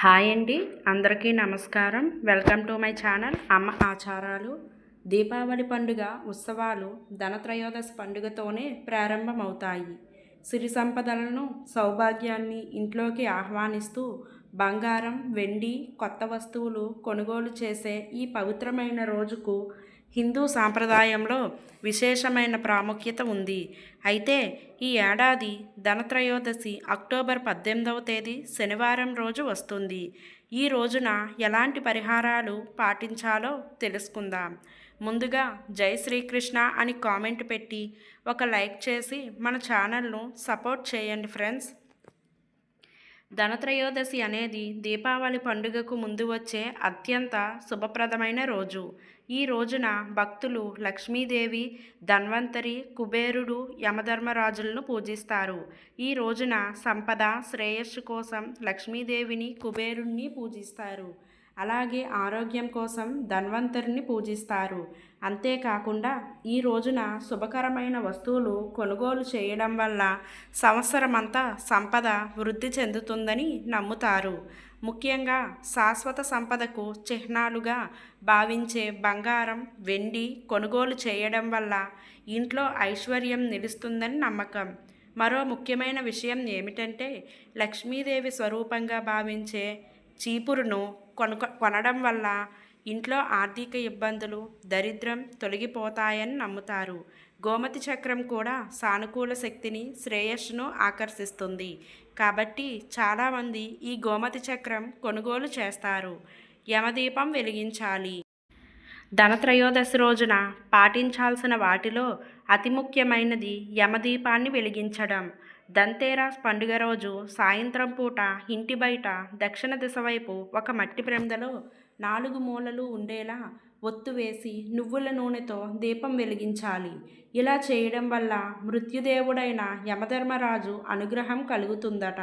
Hi అండి. అందరికీ నమస్కారం. వెల్కమ్ టు మై ఛానల్ అమ్మ ఆచారాలు. దీపావళి పండుగ ఉత్సవాలు ధనత్రయోదశి పండుగతోనే ప్రారంభమవుతాయి. సిరి సంపదలను సౌభాగ్యాన్ని ఇంట్లోకి ఆహ్వానిస్తూ బంగారం వెండి కొత్త వస్తువులు కొనుగోలు చేసే ఈ పవిత్రమైన రోజుకు హిందూ సాంప్రదాయంలో విశేషమైన ప్రాముఖ్యత ఉంది. అయితే ఈ ఏడాది ధనత్రయోదశి అక్టోబర్ పద్దెనిమిదవ తేదీ శనివారం రోజు వస్తుంది. ఈ రోజున ఎలాంటి పరిహారాలు పాటించాలో తెలుసుకుందాం. ముందుగా జై శ్రీకృష్ణ అని కామెంట్ పెట్టి ఒక లైక్ చేసి మన ఛానల్ను సపోర్ట్ చేయండి ఫ్రెండ్స్. ధనత్రయోదశి అనేది దీపావళి పండుగకు ముందు వచ్చే అత్యంత శుభప్రదమైన రోజు. ఈ రోజున భక్తులు లక్ష్మీదేవి ధన్వంతరి కుబేరుడు యమధర్మరాజులను పూజిస్తారు. ఈ రోజున సంపద శ్రేయస్సు కోసం లక్ష్మీదేవిని కుబేరుణ్ణి పూజిస్తారు. అలాగే ఆరోగ్యం కోసం ధన్వంతరిని పూజిస్తారు. అంతేకాకుండా ఈ రోజున శుభకరమైన వస్తువులు కొనుగోలు చేయడం వల్ల సంవత్సరమంతా సంపద వృద్ధి చెందుతుందని నమ్ముతారు. ముఖ్యంగా శాశ్వత సంపదకు చిహ్నాలుగా భావించే బంగారం వెండి కొనుగోలు చేయడం వల్ల ఇంట్లో ఐశ్వర్యం నిలుస్తుందని నమ్మకం. మరో ముఖ్యమైన విషయం ఏమిటంటే లక్ష్మీదేవి స్వరూపంగా భావించే చీపురును కొనుక కొనడం వల్ల ఇంట్లో ఆర్థిక ఇబ్బందులు దరిద్రం తొలగిపోతాయని నమ్ముతారు. గోమతి చక్రం కూడా సానుకూల శక్తిని శ్రేయస్సును ఆకర్షిస్తుంది. కాబట్టి చాలామంది ఈ గోమతి చక్రం కొనుగోలు చేస్తారు. యమదీపం వెలిగించాలి. ధనత్రయోదశి రోజున పాటించాల్సిన వాటిలో అతి ముఖ్యమైనది యమదీపాన్ని వెలిగించడం. దంతేరాస్ పండుగ రోజు సాయంత్రం పూట ఇంటి బయట దక్షిణ దిశ వైపు ఒక మట్టి ప్రెందలో నాలుగు మూలలు ఉండేలా ఒత్తు వేసి నువ్వుల నూనెతో దీపం వెలిగించాలి. ఇలా చేయడం వల్ల మృత్యుదేవుడైన యమధర్మరాజు అనుగ్రహం కలుగుతుందట.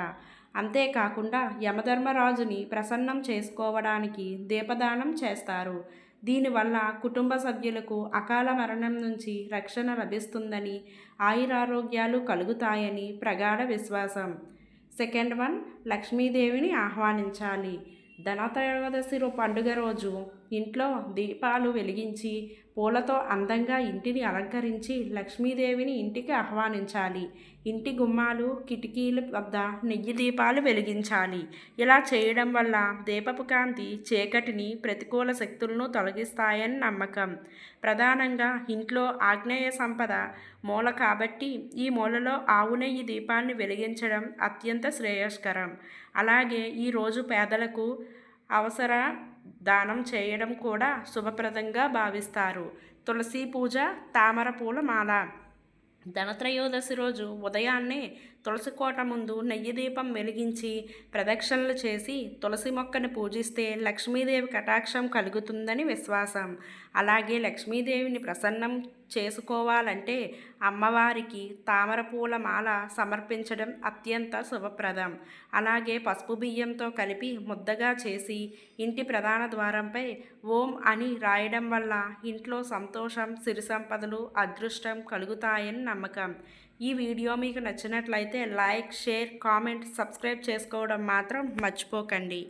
అంతేకాకుండా యమధర్మరాజుని ప్రసన్నం చేసుకోవడానికి దీపదానం చేస్తారు. దీనివల్ల కుటుంబ సభ్యులకు అకాల మరణం నుంచి రక్షణ లభిస్తుందని ఆయురారోగ్యాలు కలుగుతాయని ప్రగాఢ విశ్వాసం. సెకండ్ వన్ లక్ష్మీదేవిని ఆహ్వానించాలి. ధనత్రయోదశి పండుగ రోజు ఇంట్లో దీపాలు వెలిగించి పూలతో అందంగా ఇంటిని అలంకరించి లక్ష్మీదేవిని ఇంటికి ఆహ్వానించాలి. ఇంటి గుమ్మాలు కిటికీల వద్ద నెయ్యి దీపాలు వెలిగించాలి. ఇలా చేయడం వల్ల దీపపు కాంతి చీకటిని ప్రతికూల శక్తులను తొలగిస్తాయని నమ్మకం. ప్రధానంగా ఇంట్లో ఆగ్నేయ సంపద మూల కాబట్టి ఈ మూలలో ఆవు నెయ్యి దీపాన్ని వెలిగించడం అత్యంత శ్రేయస్కరం. అలాగే ఈరోజు పేదలకు అవసర దానం చేయడం కూడా శుభప్రదంగా భావిస్తారు. తులసి పూజ తామర పూల మాల. ధనత్రయోదశి రోజు ఉదయాన్నే తులసి కోట ముందు నెయ్యి దీపం వెలిగించి ప్రదక్షిణలు చేసి తులసి మొక్కను పూజిస్తే లక్ష్మీదేవి కటాక్షం కలుగుతుందని విశ్వాసం. అలాగే లక్ష్మీదేవిని ప్రసన్నం చేసుకోవాలంటే అమ్మవారికి తామర పూల మాల సమర్పించడం అత్యంత శుభప్రదం. అలాగే పసుపు బియ్యంతో కలిపి ముద్దగా చేసి ఇంటి ప్రధాన ద్వారంపై ఓం అని రాయడం వల్ల ఇంట్లో సంతోషం సిరి సంపదలు అదృష్టం కలుగుతాయని నమ్మకం. ఈ వీడియో మీకు నచ్చినట్లయితే లైక్ షేర్ కామెంట్ సబ్స్క్రైబ్ చేసుకోవడం మాత్రం మర్చిపోకండి.